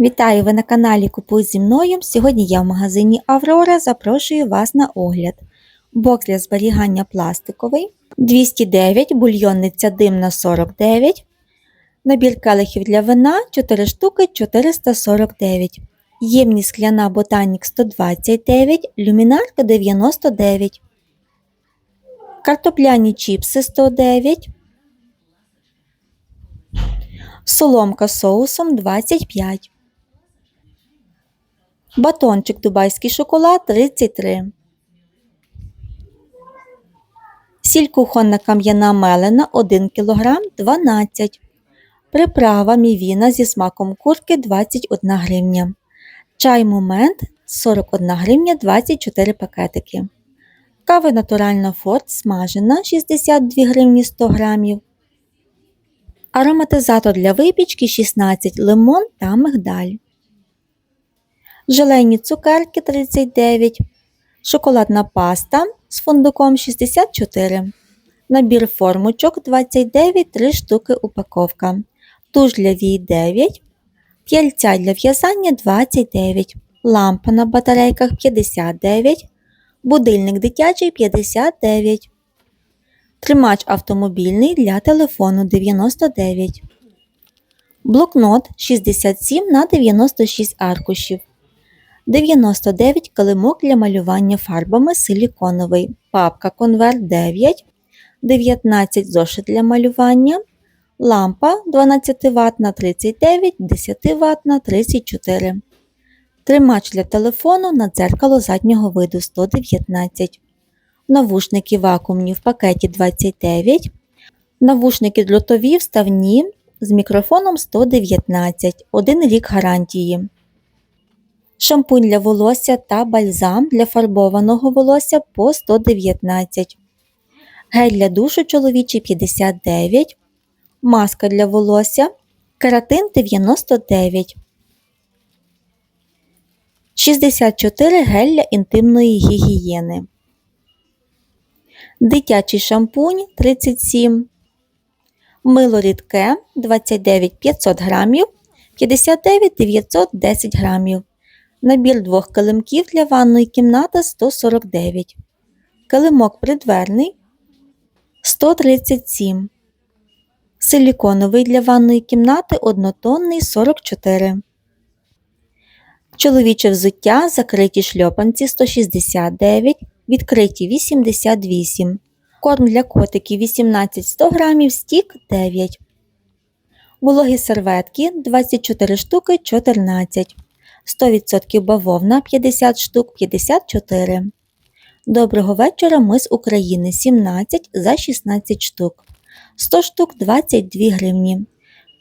Вітаю ви на каналі Купуй зі мною. Сьогодні я в магазині Аврора запрошую вас на огляд. Бокс для зберігання пластиковий 209, бульйонниця димна 49, набір келихів для вина 4 штуки 449, ємність скляна ботанік 129, люмінарка 99, картопляні чіпси 109, соломка соусом 25. Батончик дубайський шоколад 33. Сіль кухонна кам'яна мелена 1 кг 12. Приправа мівіна зі смаком курки 21 гривня. Чай момент 41 гривня 24 пакетики. Кава натуральна форт смажена 62 гривні 100 грамів. Ароматизатор для випічки 16 лимон та мигдаль. Желейні цукерки 39, шоколадна паста з фундуком 64, набір формочок 29, 3 штуки упаковка, туш для вій 9, п'яльця для в'язання 29, лампа на батарейках 59, будильник дитячий 59, тримач автомобільний для телефону 99, блокнот 67 на 96 аркушів. 99 килимок для малювання фарбами силіконовий, папка конверт 9, 19 зошит для малювання, лампа 12 Вт на 39, 10 Вт на 34, тримач для телефону на дзеркало заднього виду 119, навушники вакуумні в пакеті 29, навушники дротові вставні з мікрофоном 119, 1 рік гарантії шампунь для волосся та бальзам для фарбованого волосся по 119, гель для душу чоловічий 59, маска для волосся, кератин 99, 64 гель для інтимної гігієни, дитячий шампунь 37, мило рідке 29 500 грамів, 59 910 грамів. Набір двох килимків для ванної кімнати 149. Килимок придверний 137. Силіконовий для ванної кімнати однотонний 44. Чоловіче взуття закриті шльопанці 169, відкриті 88. Корм для котиків 18 100 г, стік 9. Вологі серветки 24 штуки 14. 100% бавовна 50 штук 54. Доброго вечора ми з України 17 за 16 штук. 100 штук 22 гривні.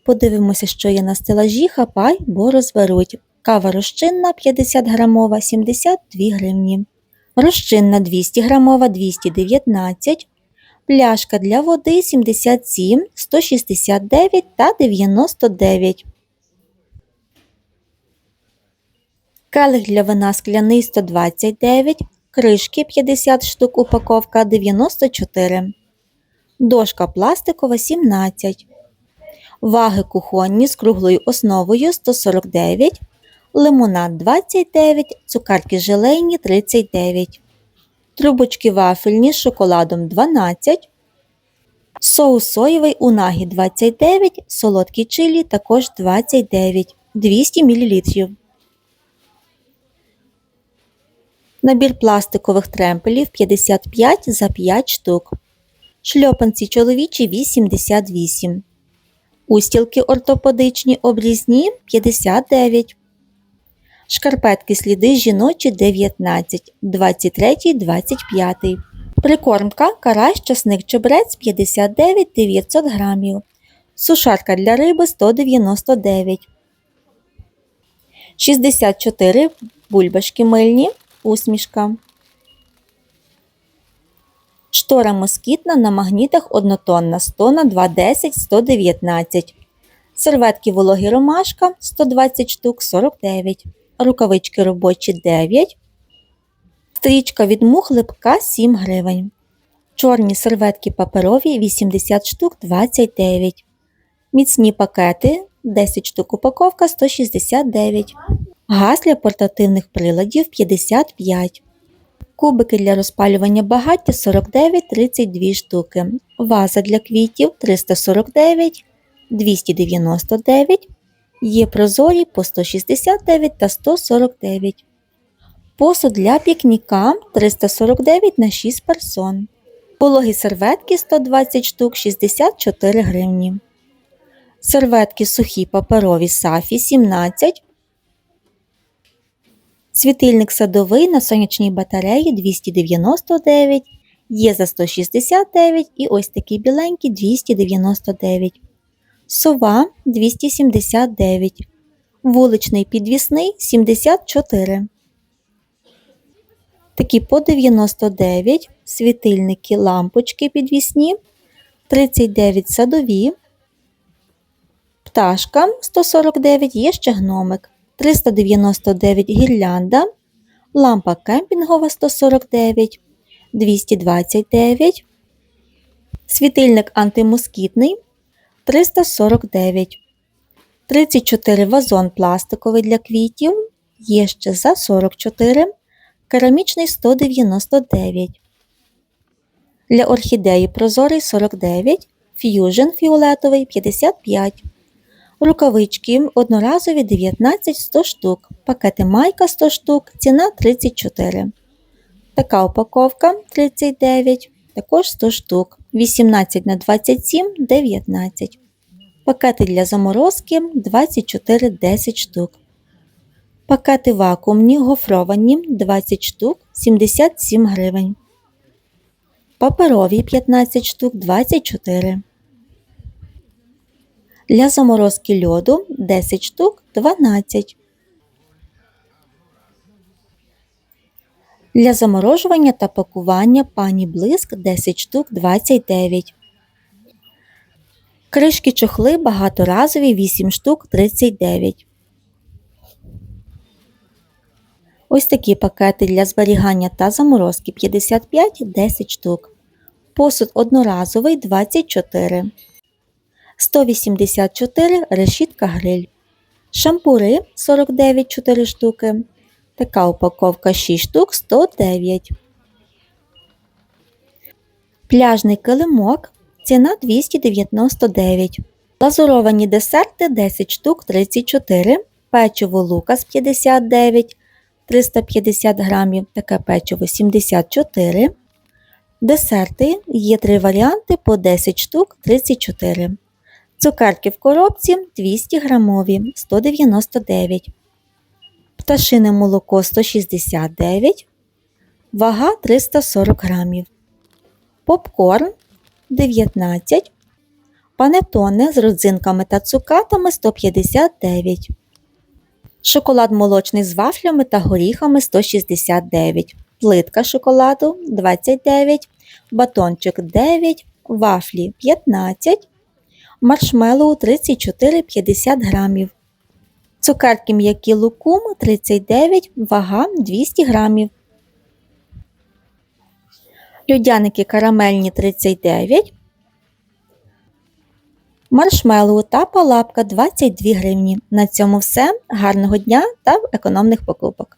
Подивимося, що є на стелажі, хапай, бо розберуть. Кава розчинна 50 грамова 72 гривні. Розчинна 200 грамова 219 Пляшка для води 77, 169 та 99. Келих для вина скляний 129, кришки 50 штук, упаковка 94, дошка пластикова 17, ваги кухонні з круглою основою 149, лимонад 29, цукерки желейні 39, трубочки вафельні з шоколадом 12, соус соєвий унагі 29, солодкі чилі також 29, 200 мл. Набір пластикових тремпелів 55 за 5 штук. Шльопанці чоловічі 88. Устілки ортопедичні обрізні 59. Шкарпетки сліди жіночі 19, 23, 25. Прикормка карась часник чебрець 59 900 грамів. Сушарка для риби 199. 64 бульбашки мильні усмішка. Штора москітна на магнітах однотонна 100 на 210 119. Серветки вологі ромашка 120 штук 49. Рукавички робочі 9. Стрічка від мух липка 7 гривень. Чорні серветки паперові 80 штук 29. Міцні пакети 10 штук упаковка 169. Газ для портативних приладів 55. Кубики для розпалювання багаття 49-32 штуки. Ваза для квітів 349, 299. Є прозорі по 169 та 149. Посуд для пікніка 349 на 6 персон. Пологі серветки 120 штук 64 гривні. Серветки сухі паперові сафі 17. Світильник садовий на сонячній батареї 299. Є за 169 і ось такий біленький 299. Сова 279. Вуличний підвісний 74. Такі по 99. Світильники лампочки підвісні 39 садові. Пташка 149 є ще гномик. 399 гірлянда, лампа кемпінгова 149, 229, світильник антимоскітний 349, 34 вазон пластиковий для квітів, є ще за 44, керамічний 199. Для орхідеї прозорий 49, ф'южн фіолетовий 55. Рукавички одноразові 19 100 штук, пакети майка 100 штук, ціна 34. Така упаковка 39, також 100 штук, 18 на 27 19. Пакети для заморозки 24 10 штук. Пакети вакуумні гофровані 20 штук 77 гривень. Паперові 15 штук 24. Для заморозки льоду 10 штук 12. Для заморожування та пакування пані блиск 10 штук 29. Кришки чохли багаторазові 8 штук 39. Ось такі пакети для зберігання та заморозки 55 10 штук. Посуд одноразовий 24. 184 решітка гриль. Шампури 49 4 штуки. Така упаковка 6 штук 109. Пляжний килимок. Ціна 299. Лазуровані десерти 10 штук 34. Печиво лукас 59 350 грамів. Таке печиво 74. Десерти є три варіанти по 10 штук 34. Цукерки в коробці 200 грамові 199. Пташине молоко 169. Вага 340 грамів. Попкорн 19. Панетоне з родзинками та цукатами 159. Шоколад молочний з вафлями та горіхами 169. Плитка шоколаду 29. Батончик 9. Вафлі 15 маршмеллоу 34-50 грамів. Цукерки м'які лукум 39, вага 200 грамів. Людяники карамельні 39. Маршмеллоу та палапка 22 гривні. На цьому все. Гарного дня та економних покупок!